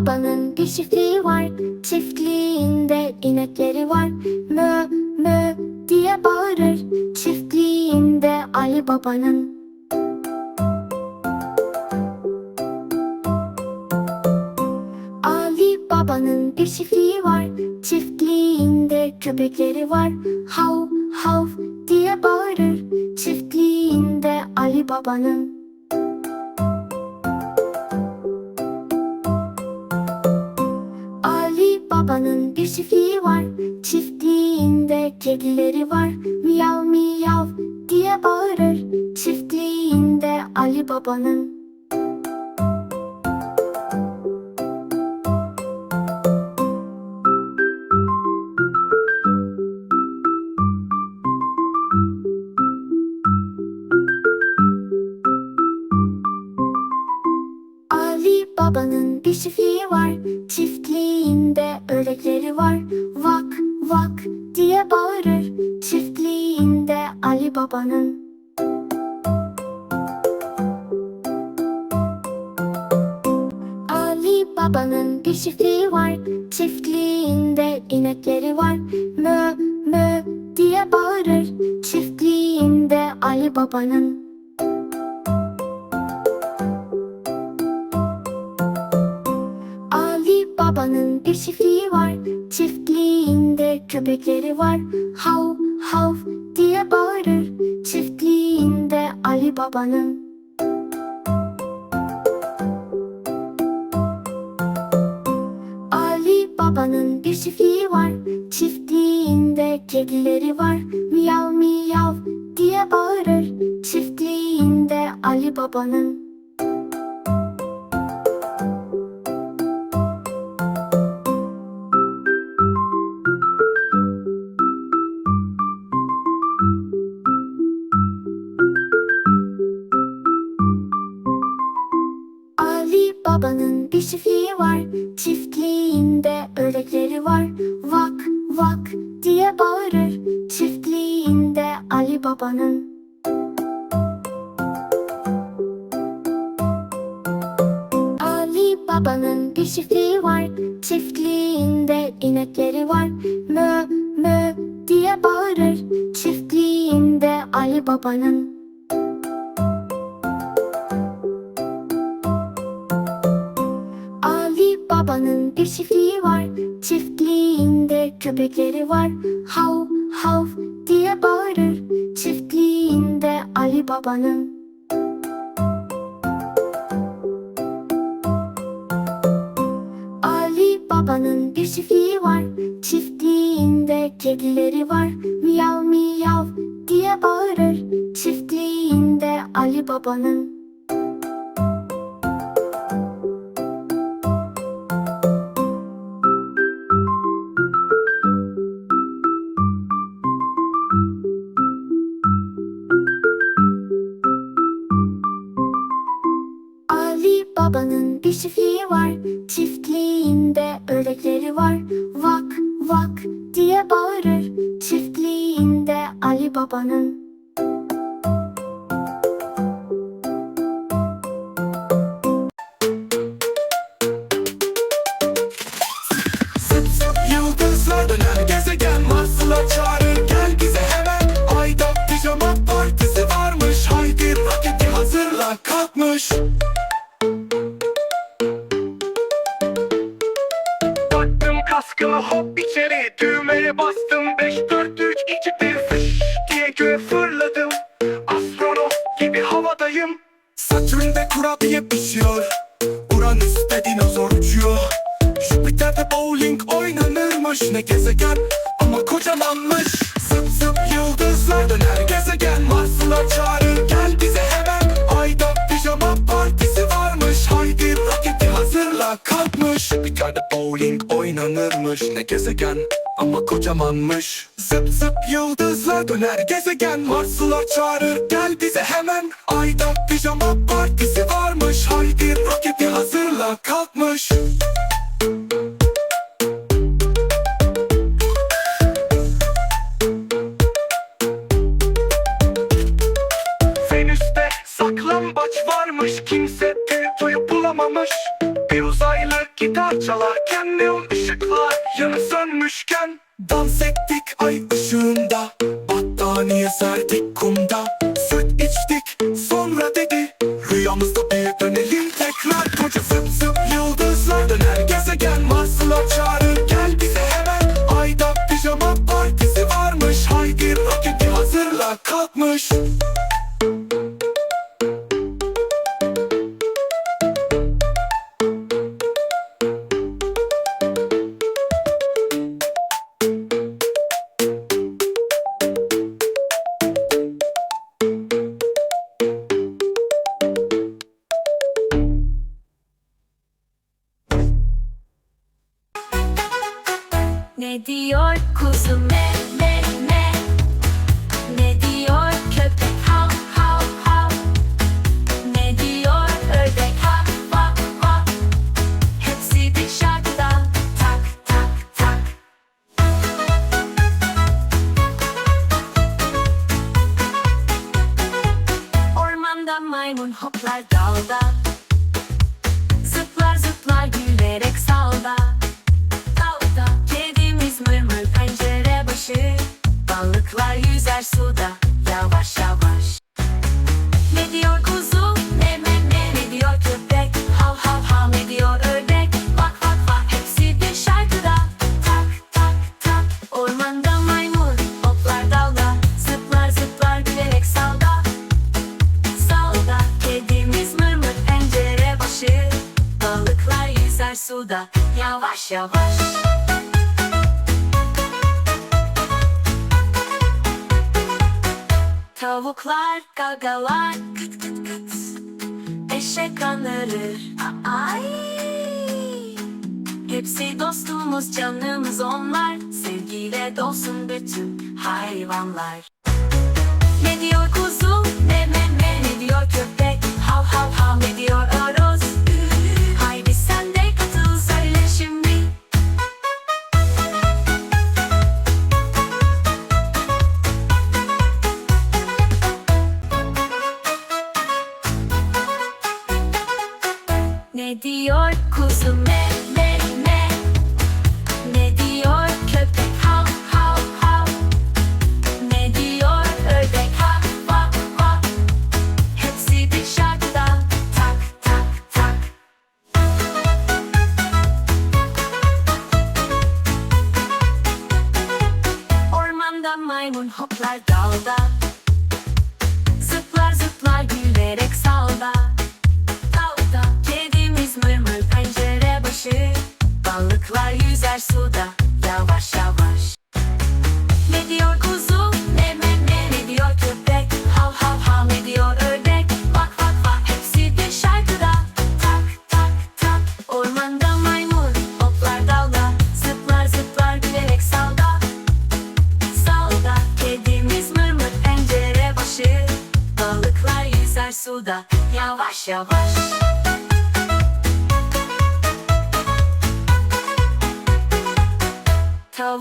Baba'nın bir çiftliği var Çiftliğinde inekleri var. Mö mö diye bağırır Çiftliğinde Ali Baba'nın. Ali Baba'nın bir çiftliği var Çiftliğinde köpekleri var. Hav hav diye bağırır Çiftliğinde Ali Baba'nın Baba'nın bir çiftliği var. Çiftliğinde kedileri var. Miyav miyav diye bağırır. Çiftliğinde Ali Baba'nın Baba'nın. Ali Baba'nın bir çiftliği var. Çiftliğinde inekleri var. Mö mö diye bağırır. Çiftliğinde Ali Baba'nın. Ali Baba'nın bir çiftliği var. Çiftliğinde köpekleri var Baba'nın. Ali Baba'nın bir çiftliği var. Çiftliğinde kedileri var. Miyav miyav diye bağırır. Çiftliğinde Ali Baba'nın bir Köpekleri var Hav hav diye bağırır. Çiftliğinde Ali Baba'nın. Ali Baba'nın bir çiftliği var. Çiftliğinde kedileri var. Miyav miyav diye bağırır. Çiftliğinde Ali Baba'nın Baba'nın bir çiftliği var. Çiftliğinde ördekleri var. Vak vak diye bağırır. Çiftliğinde Ali Baba'nın Kaskımı hop içeri. Düğmeye bastım. 5 4 3 2 1 fış diye göğe fırladım. Astronot gibi havadayım. Satürn'de kurabiye pişiyor. Uranüs'te dinozor uçuyor. Jüpiter'de bowling oynanırmış. Ne gezegen ama kocamanmış Bowling oynanırmış Ne gezegen ama kocamanmış. Zıp zıp yıldızlar döner gezegen. Mars'la çağırır gel bize hemen. Ayda pijama partisi varmış. Haydi roketi hazırla kalkmış. Venüs'te saklambaç varmış. Kimse Pluto'yu bulamamış. Bir uzaylı gitar çalarken neon ışıklar yanı sönmüşken Dans ettik ay ışığında. Battaniye serdik kumda Ne diyor kuzu me Tavuklar gagalar kıt kıt kıt Eşek anırır ay. Hepsi dostumuz canımız onlar. Sevgiyle dolsun bütün hayvanlar. Ne diyor kuzu? Ne me me ne diyor köpek? Hav hav hav ne diyor horoz Ne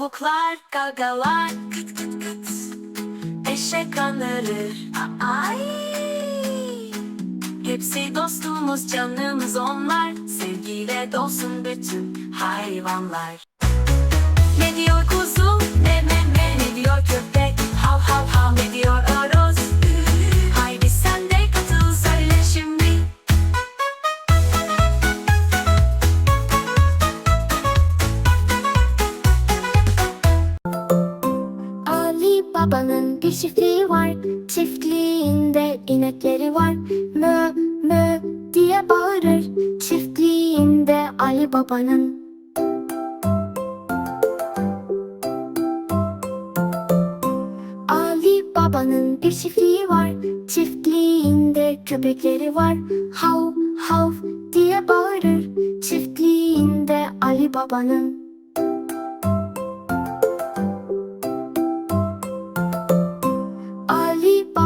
Tavuklar gagalar kıt kıt kıt. Eşek anırır ay. Hepsi dostumuz canımız onlar. Sevgiyle dolsun bütün hayvanlar. Ne diyor kuzu? Ne me me ne diyor köpek? Hav hav hav ne diyor horoz Baba'nın bir çiftliği var. Çiftliğinde inekleri var. Mö mö diye bağırır. Çiftliğinde Ali Baba'nın. Ali Baba'nın bir çiftliği var. Çiftliğinde köpekleri var. Hav hav diye bağırır. Çiftliğinde Ali Baba'nın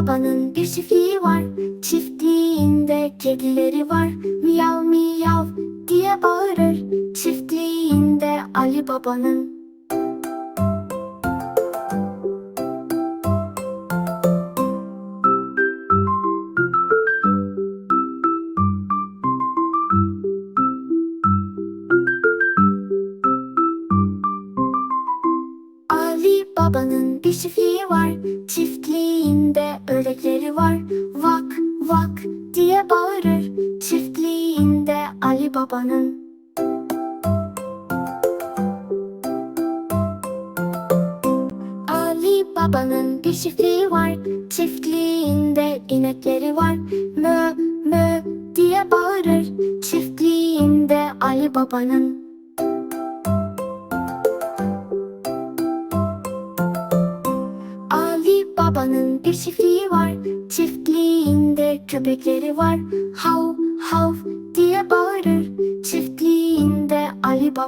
Baba'nın bir çiftliği var. Çiftliğinde kedileri var. Miyav miyav diye bağırır. Çiftliğinde Ali Baba'nın Ali Baba'nın. Ali Baba'nın bir çiftliği var. Çiftliğinde inekleri var. Mö mö diye bağırır. Çiftliğinde Ali Baba'nın.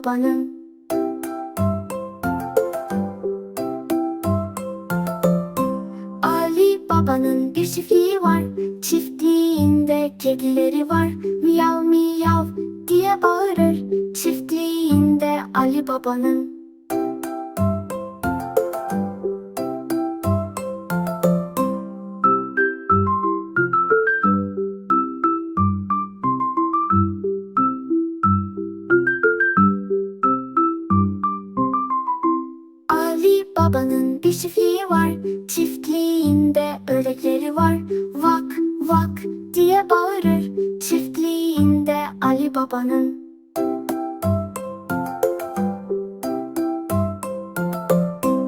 Baba'nın. Ali Baba'nın bir çiftliği var. Çiftliğinde kedileri var. Miyav miyav diye bağırır. Çiftliğinde Ali Baba'nın. Var. Çiftliğinde ördekleri var. Vak vak diye bağırır. Çiftliğinde Ali Baba'nın.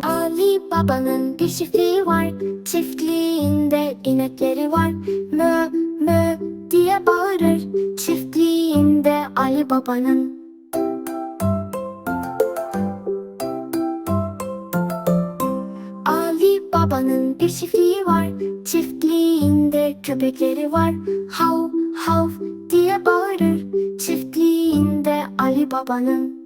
Ali Baba'nın bir çiftliği var. Var. Hav hav diye bağırır. Çiftliğinde Ali Baba'nın.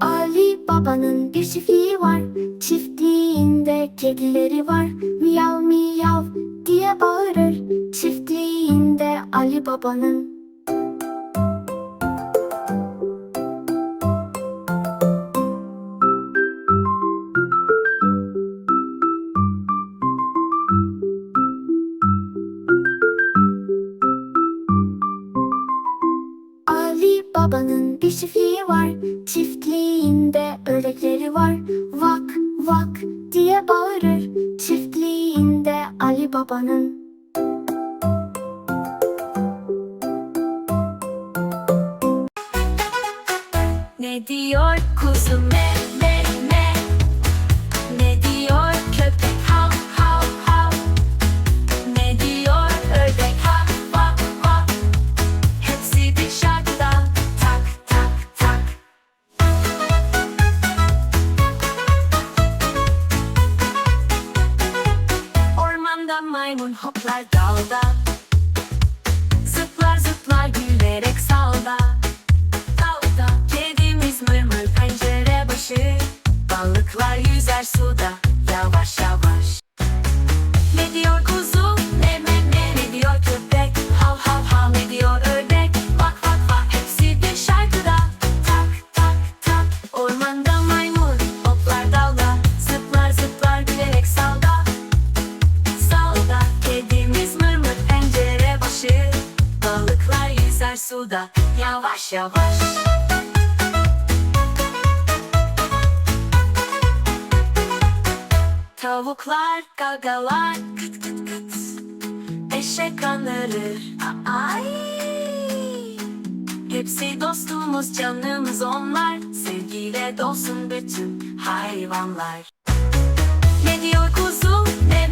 Ali Baba'nın bir çiftliği var. Çiftliğinde kedileri var. Miyav miyav diye bağırır. Çiftliğinde Ali Baba'nın. Baba'nın bir çiftliği var. Çiftliğinde ördekleri var. Vak vak diye bağırır. Çiftliğinde Ali Baba'nın. Ne diyor kuzu yavaş. Tavuklar gagalar kıt kıt kıt. Eşek kanları ay! Hepsi dostumuz canımız onlar. Sevgiyle dolsun bütün hayvanlar. Ne diyor kuzu ne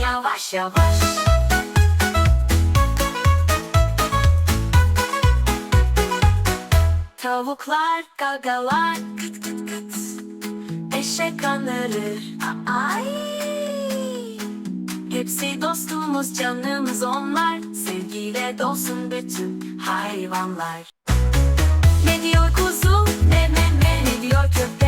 yavaş yavaş. Tavuklar gagalar kıt kıt kıt. Eşek anırır ay! Hepsi dostumuz canımız onlar. Sevgiyle dolsun bütün hayvanlar. Ne diyor kuzu? Ne ne ne ne diyor köpek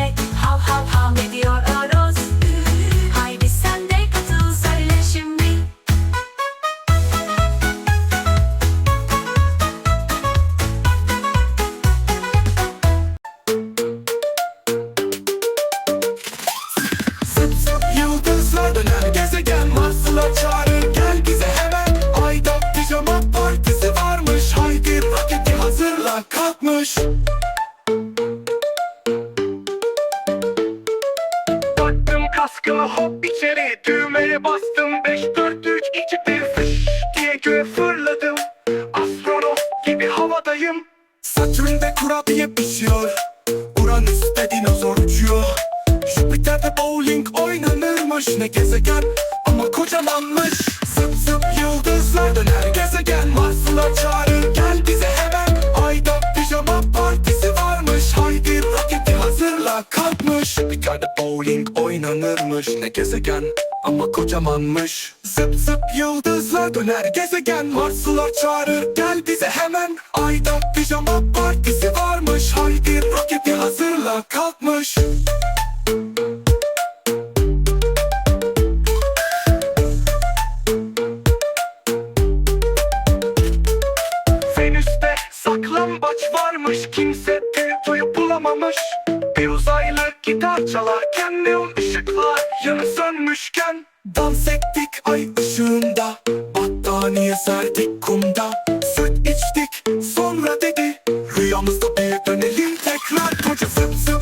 Bastım 5 4 3 2 1 fış diye göğe fırladım. Astronot gibi havadayım. Satürn'de kurabiye pişiyor. Uranüs'te dinozor uçuyor. Jüpiter'de bowling oynanırmış. Ne gezegen ama kocamanmış. Zıp zıp yıldızlar döner gezegen. Marslılar çağırır gel bize hemen. Ayda pijama partisi varmış. Haydi roketi hazırla kalkmış. Jüpiter'de bowling oynanırmış. Ne gezegen kocamanmış. Zıp zıp yıldızlar döner gezegen. Marslılar çağırır gel bize hemen. Ayda pijama partisi varmış. Haydi roketi hazırla kalkmış. Venüs'te saklambaç varmış. Kimse Pluto'yu bulamamış. Bir uzaylı gitar çalarken neon ışıklar yanı sönmüşken Dans ettik ay ışığında. Battaniye serdik kumda. Süt içtik sonra dedi Rüyamızda bir dönelim tekrar Koca zıp zıp